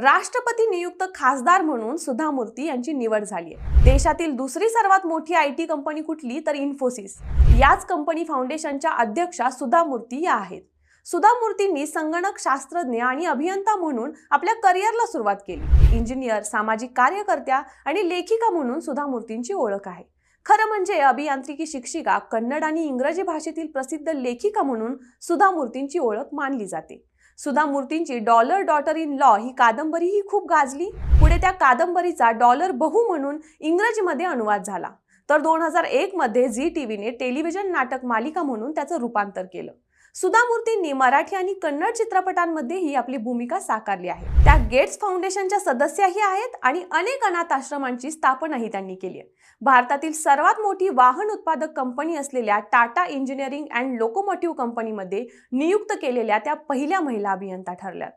राष्ट्रपती नियुक्त खासदार म्हणून सुधा मूर्ती यांची निवड झाली आहे. देशातील दुसरी सर्वात मोठी आय टी कंपनी कुठली तर इन्फोसिस. याच कंपनी फाउंडेशनच्या अध्यक्षा सुधा मूर्ती या आहेत. सुधा मूर्तींनी संगणक शास्त्रज्ञ आणि अभियंता म्हणून आपल्या करिअरला सुरुवात केली. इंजिनियर सामाजिक कार्यकर्त्या आणि लेखिका म्हणून सुधा मूर्तींची ओळख आहे. खरं म्हणजे अभियांत्रिकी शिक्षिका कन्नड आणि इंग्रजी भाषेतील प्रसिद्ध लेखिका म्हणून सुधा मूर्तींची ओळख मानली जाते. सुधा मूर्तींची डॉलर डॉटर इन लॉ ही कादंबरीही खूप गाजली. पुढे त्या कादंबरीचा डॉलर बहु म्हणून इंग्रजीमध्ये अनुवाद झाला. तर दोन हजार एक मध्ये झी टीव्हीने टेलिव्हिजन नाटक मालिका म्हणून त्याचं रूपांतर केलं. सुधा मूर्तींनी मराठी आणि कन्नड चित्रपटांमध्येही आपली भूमिका साकारली आहे. त्या गेट्स फाउंडेशनच्या सदस्याही आहेत आणि अनेक अनाथ आश्रमांची स्थापनाही त्यांनी केली आहे. भारतातील सर्वात मोठी वाहन उत्पादक कंपनी असलेल्या टाटा इंजिनिअरिंग अँड लोकोमोटिव्ह कंपनीमध्ये नियुक्त केलेल्या त्या पहिल्या महिला अभियंता ठरल्यात.